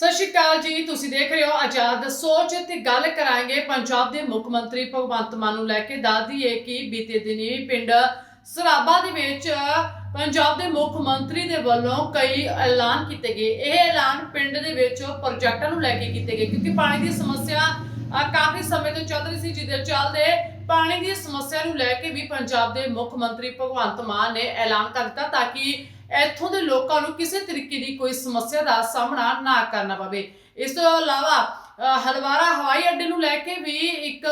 ਸਤਿ ਸ਼੍ਰੀ ਅਕਾਲ ਜੀ, ਤੁਸੀਂ ਦੇਖ ਰਹੇ ਹੋ ਆਜ਼ਾਦ ਸੋਚ ਤੇ ਗੱਲ ਕਰਾਂਗੇ ਪੰਜਾਬ ਦੇ ਮੁੱਖ ਮੰਤਰੀ ਭਗਵੰਤ ਮਾਨ ਨੂੰ ਲੈ ਕੇ, ਦੱਸਦੀ ਹੈ ਕਿ ਬੀਤੇ ਦਿਨੀ ਪਿੰਡ ਸਰਾਬਾ ਦੇ ਵਿੱਚ ਪੰਜਾਬ ਦੇ ਮੁੱਖ ਮੰਤਰੀ ਦੇ ਵੱਲੋਂ ਕਈ ਐਲਾਨ ਕੀਤੇ ਗਏ। ਇਹ ਐਲਾਨ ਪਿੰਡ ਦੇ ਵਿੱਚ ਪ੍ਰੋਜੈਕਟਾਂ ਨੂੰ ਲੈ ਕੇ ਕੀਤੇ ਗਏ। ਕਿਉਂਕਿ ਪਾਣੀ ਦੀ ਸਮੱਸਿਆ ਕਾਫੀ ਸਮੇਂ ਤੋਂ ਚੱਲ ਰਹੀ ਸੀ, ਜਿਹਦੇ ਚੱਲਦੇ ਪਾਣੀ ਦੀ ਸਮੱਸਿਆ ਨੂੰ ਲੈ ਕੇ ਵੀ ਪੰਜਾਬ ਦੇ ਮੁੱਖ ਮੰਤਰੀ ਭਗਵੰਤ ਮਾਨ ਨੇ ਐਲਾਨ ਕਰ ਦਿੱਤਾ ਤਾਂ ਕਿ ਇੱਥੋਂ ਦੇ ਲੋਕਾਂ ਨੂੰ ਕਿਸੇ ਤਰੀਕੇ ਦੀ ਕੋਈ ਸਮੱਸਿਆ ਦਾ ਸਾਹਮਣਾ ਨਾ ਕਰਨਾ ਪਵੇ। ਇਸ ਤੋਂ ਇਲਾਵਾ ਅ, ਹਲਵਾਰਾ ਹਵਾਈ ਅੱਡੇ ਨੂੰ ਲੈ ਕੇ ਵੀ ਇੱਕ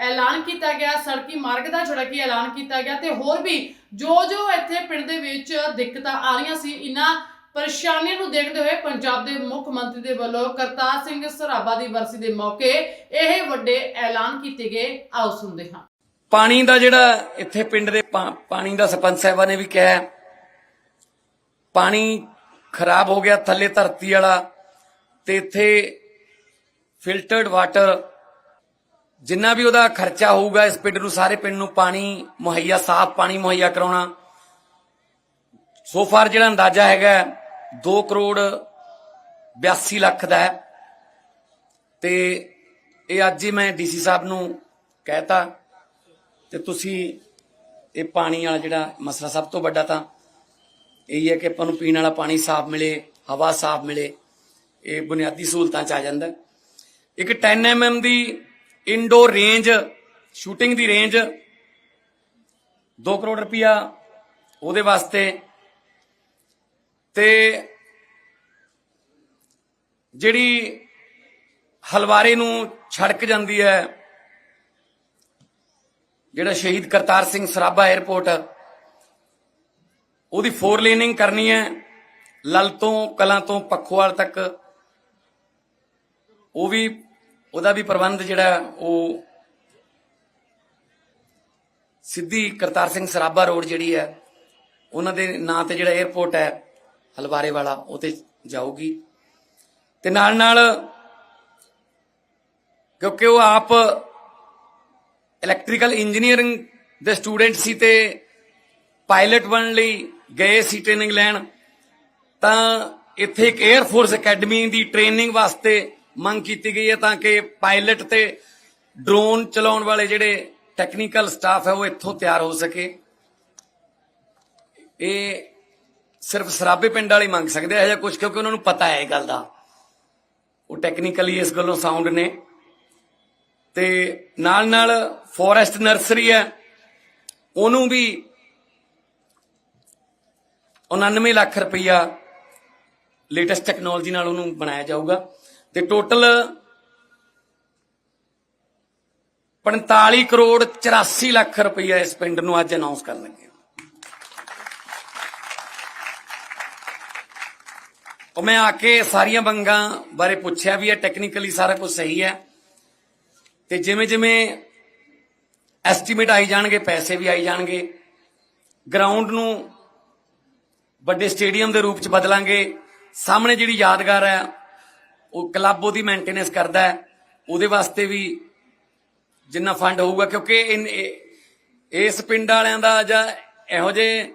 ਐਲਾਨ ਕੀਤਾ ਗਿਆ ਸੜਕੀ ਮਾਰਗ ਦਾ ਜਿਹੜਾ ਕਿ ਐਲਾਨ ਕੀਤਾ ਗਿਆ ਤੇ ਹੋਰ ਵੀ ਜੋ ਜੋ ਇੱਥੇ ਪਿੰਡ ਦੇ ਵਿੱਚ ਦਿੱਕਤਾਂ ਆ ਰਹੀਆਂ ਸੀ ਇਹਨਾਂ ਪਰੇਸ਼ਾਨੀ ਨੂੰ ਦੇਖਦੇ ਹੋਏ ਪੰਜਾਬ ਦੇ ਮੁੱਖ ਮੰਤਰੀ ਦੇ ਵੱਲੋਂ ਕਰਤਾਰ ਸਿੰਘ ਸਰਾਭਾ ਦੀ ਵਰਸੀ ਦੇ ਮੌਕੇ ਇਹ ਵੱਡੇ ਐਲਾਨ ਕੀਤੇ ਗਏ। ਆਓ ਸੁਣਦੇ ਹਾਂ। ਪਾਣੀ ਦਾ ਜਿਹੜਾ ਇੱਥੇ ਪਿੰਡ ਦੇ ਪਾਣੀ ਦਾ ਸਰਪੰਚ ਸਾਹਿਬਾਂ ਨੇ ਵੀ ਕਿਹਾ ਪਾਣੀ ਖਰਾਬ ਹੋ ਗਿਆ, ਥੱਲੇ ਧਰਤੀ ਵਾਲਾ ਤੇ ਇੱਥੇ ਫਿਲਟਰਡ ਵਾਟਰ ਜਿੰਨਾ ਵੀ ਉਹਦਾ ਖਰਚਾ ਹੋਊਗਾ, ਇਸ ਪਿੰਡ ਨੂੰ, ਸਾਰੇ ਪਿੰਡ ਨੂੰ ਪਾਣੀ ਮੁਹੱਈਆ, ਸਾਫ਼ ਪਾਣੀ ਮੁਹੱਈਆ ਕਰਾਉਣਾ। ਸੋ ਫਾਰ ਜਿਹੜਾ ਅੰਦਾਜ਼ਾ ਹੈਗਾ 2 ਕਰੋੜ 82 ਲੱਖ ਦਾ ਹੈ ਤੇ ਇਹ ਅੱਜ ਹੀ ਮੈਂ ਡੀਸੀ ਸਾਹਿਬ ਨੂੰ ਕਹਿਤਾ ਤੇ ਤੁਸੀਂ ਇਹ ਪਾਣੀ ਵਾਲਾ ਜਿਹੜਾ ਮਸਲਾ ਸਭ ਤੋਂ ਵੱਡਾ ਤਾਂ ਇਹ ਹੈ ਕਿ ਆਪਾਂ ਨੂੰ ਪੀਣ ਵਾਲਾ ਪਾਣੀ ਸਾਫ਼ ਮਿਲੇ, ਹਵਾ ਸਾਫ਼ ਮਿਲੇ, ਇਹ ਬੁਨਿਆਦੀ ਸਹੂਲਤਾਂ ਚ ਆ ਜਾਂਦਾ ਹੈ। ਇੱਕ 10 mm ਦੀ ਇਨਡੋਰ ਰੇਂਜ ਸ਼ੂਟਿੰਗ ਦੀ ਰੇਂਜ 2 ਕਰੋੜ ਰੁਪਇਆ ਉਹਦੇ ਵਾਸਤੇ ਤੇ ਜਿਹੜੀ ਹਲਵਾਰੇ ਨੂੰ ਛੜਕ ਜਾਂਦੀ ਹੈ, ਜਿਹੜਾ ਸ਼ਹੀਦ ਕਰਤਾਰ ਸਿੰਘ ਸਰਾਭਾ 에ਅਰਪੋਰਟ ਉਹਦੀ ਫੋਰ ਲੇਨਿੰਗ ਕਰਨੀ ਹੈ, ਲਲ ਤੋਂ, ਕਲਾਂ ਤੋਂ, ਪੱਖੋਵਾਲ ਤੱਕ। ਉਹ ਵੀ, ਉਹਦਾ ਵੀ ਪ੍ਰਬੰਧ ਜਿਹੜਾ, ਉਹ ਸਿੱਧੀ ਕਰਤਾਰ ਸਿੰਘ ਸਰਾਭਾ ਰੋਡ ਜਿਹੜੀ ਹੈ, ਉਹਨਾਂ ਦੇ ਨਾਂ ਤੇ ਜਿਹੜਾ 에ਅਰਪੋਰਟ ਹੈ ਹਲਵਾਰੇ ਵਾਲਾ ਉਹ ਤੇ ਜਾਊਗੀ। ਤੇ ਨਾਲ ਨਾਲ ਕਿਉਂਕਿ ਉਹ ਆਪ ਇਲੈਕਟ੍ਰੀਕਲ ਇੰਜੀਨੀਅਰਿੰਗ ਦੇ ਸਟੂਡੈਂਟ ਸੀ ਤੇ ਪਾਇਲਟ ਬਣਨ ਲਈ ਗਏ ਸੀ ਟ੍ਰੇਨਿੰਗ ਲੈਣ, ਤਾਂ ਇੱਥੇ ਇੱਕ 에ਅਰ ਫੋਰਸ ਅਕੈਡਮੀ ਦੀ ਟ੍ਰੇਨਿੰਗ ਵਾਸਤੇ ਮੰਗ ਕੀਤੀ ਗਈ ਹੈ ਤਾਂ ਕਿ ਪਾਇਲਟ ਤੇ ਡਰੋਨ ਚਲਾਉਣ ਵਾਲੇ ਜਿਹੜੇ ਟੈਕਨੀਕਲ ਸਟਾਫ ਹੈ ਉਹ ਇੱਥੋਂ ਤਿਆਰ ਹੋ ਸਕੇ। ਇਹ ਸਿਰਫ ਸਰਾਬੇ ਪਿੰਡ ਵਾਲੇ ਮੰਗ ਸਕਦੇ ਆ ਜਾਂ ਕੁਝ ਕਿਉਂਕਿ ਉਹਨਾਂ ਨੂੰ ਪਤਾ ਹੈ ਇਹ ਗੱਲ ਦਾ। ਉਹ ਟੈਕਨੀਕਲੀ ਇਸ ਗੱਲੋਂ ਸਾਊਂਡ ਨੇ। ਤੇ ਨਾਲ ਨਾਲ ਫੋਰੈਸਟ ਨਰਸਰੀ ਹੈ। ਉਹਨੂੰ ਵੀ 99 ਲੱਖ ਰੁਪਈਆ ਲੇਟੈਸਟ ਟੈਕਨੋਲੋਜੀ ਨਾਲ ਉਹਨੂੰ ਬਣਾਇਆ ਜਾਊਗਾ। ਤੇ ਟੋਟਲ 45 ਕਰੋੜ 84 ਲੱਖ ਰੁਪਈਆ ਇਸ ਪਿੰਡ ਨੂੰ ਅੱਜ ਅਨਾਉਂਸ ਕਰਨ ਲੱਗੇ ਹਾਂ। ਉਹ ਮੈਂ ਆ ਕੇ ਸਾਰੀਆਂ ਮੰਗਾਂ ਬਾਰੇ ਪੁੱਛਿਆ ਵੀ ਹੈ ਟੈਕਨੀਕਲੀ ਸਾਰਾ ਕੁਝ ਸਹੀ ਹੈ ਤੇ ਜਿਵੇਂ ਜਿਵੇਂ ਐਸਟੀਮੇਟ ਆਈ ਜਾਣਗੇ, ਪੈਸੇ ਵੀ ਆਈ ਜਾਣਗੇ ਗਰਾਊਂਡ ਨੂੰ ਵੱਡੇ ਸਟੇਡੀਅਮ ਦੇ ਰੂਪ ਚ ਬਦਲਾਂਗੇ, ਸਾਹਮਣੇ ਜਿਹੜੀ ਯਾਦਗਾਰ ਹੈ, ਉਹ ਕਲੱਬ ਉਹਦੀ ਮੇਨਟੇਨੈਂਸ ਕਰਦਾ ਹੈ, ਉਹਦੇ ਵਾਸਤੇ ਵੀ ਜਿੰਨਾ ਫੰਡ ਹੋਊਗਾ, ਕਿਉਂਕਿ ਇਨ- ਇਸ ਪਿੰਡ ਵਾਲਿਆਂ ਦਾ ਜਾਂ ਇਹੋ ਜਿਹੇ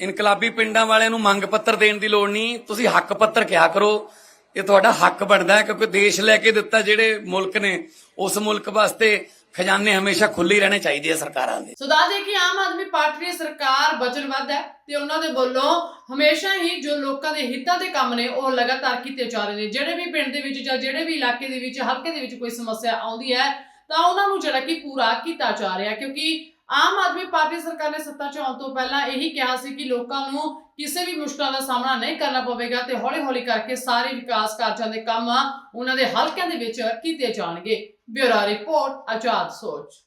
ਇਨਕਲਾਬੀ ਪਿੰਡਾਂ ਵਾਲਿਆਂ ਨੂੰ ਮੰਗ ਪੱਤਰ ਦੇਣ ਦੀ ਲੋੜ ਨਹੀਂ। ਤੁਸੀਂ ਹੱਕ ਪੱਤਰ ਕਿਹਾ ਕਰੋ। ਇਹ ਤੁਹਾਡਾ ਹੱਕ ਬਣਦਾ ਹੈ ਕਿਉਂਕਿ ਦੇਸ਼ ਲੈ ਕੇ ਦਿੱਤਾ ਜਿਹੜੇ ਮੁਲਕ ਨੇ, ਉਸ ਮੁਲਕ ਵਾਸਤੇ ਖਜ਼ਾਨੇ ਹਮੇਸ਼ਾ ਖੁੱਲੇ ਰਹਿਣੇ ਚਾਹੀਦੇ ਆ ਸਰਕਾਰਾਂ ਦੇ। ਸੋ ਦੱਸਦੇ ਕਿ ਆਮ ਆਦਮੀ ਪਾਰਟੀ ਦੀ ਸਰਕਾਰ ਵਚਨਬੱਧ ਹੈ ਤੇ ਉਹਨਾਂ ਦੇ ਵੱਲੋਂ ਹਮੇਸ਼ਾ ਹੀ ਜੋ ਲੋਕਾਂ ਦੇ ਹਿੱਤਾਂ ਦੇ ਕੰਮ ਨੇ, ਉਹ ਲਗਾਤਾਰ ਕੀਤੇ ਜਾ ਰਹੇ ਨੇ। ਜਿਹੜੇ ਵੀ ਪਿੰਡ ਦੇ ਵਿੱਚ ਜਾਂ ਜਿਹੜੇ ਵੀ ਇਲਾਕੇ ਦੇ ਵਿੱਚ, ਹਲਕੇ ਦੇ ਵਿੱਚ ਕੋਈ ਸਮੱਸਿਆ ਆਉਂਦੀ ਹੈ, ਤਾਂ ਉਹਨਾਂ ਨੂੰ ਜਿਹੜਾ ਕਿ ਪੂਰਾ ਕੀਤਾ ਜਾ ਰਿਹਾ ਕਿਉਂਕਿ ਆਮ ਆਦਮੀ ਪਾਰਟੀ ਸਰਕਾਰ ਨੇ ਸੱਤਾ 'ਚ ਆਉਣ ਤੋਂ ਪਹਿਲਾਂ ਇਹੀ ਕਿਹਾ ਸੀ ਕਿ ਲੋਕਾਂ ਨੂੰ ਕਿਸੇ ਵੀ ਮੁਸ਼ਕਲਾਂ ਦਾ ਸਾਹਮਣਾ ਨਹੀਂ ਕਰਨਾ ਪਵੇਗਾ ਤੇ ਹੌਲੀ-ਹੌਲੀ ਕਰਕੇ ਸਾਰੇ ਵਿਕਾਸ ਕਾਰਜਾਂ ਦੇ ਕੰਮ ਉਹਨਾਂ ਦੇ ਹਲਕਿਆਂ ਦੇ ਵਿੱਚ ਕੀਤੇ ਜਾਣਗੇ। ਬਿਊਰੋ ਰਿਪੋਰਟ, ਆਜ਼ਾਦ ਸੋਚ।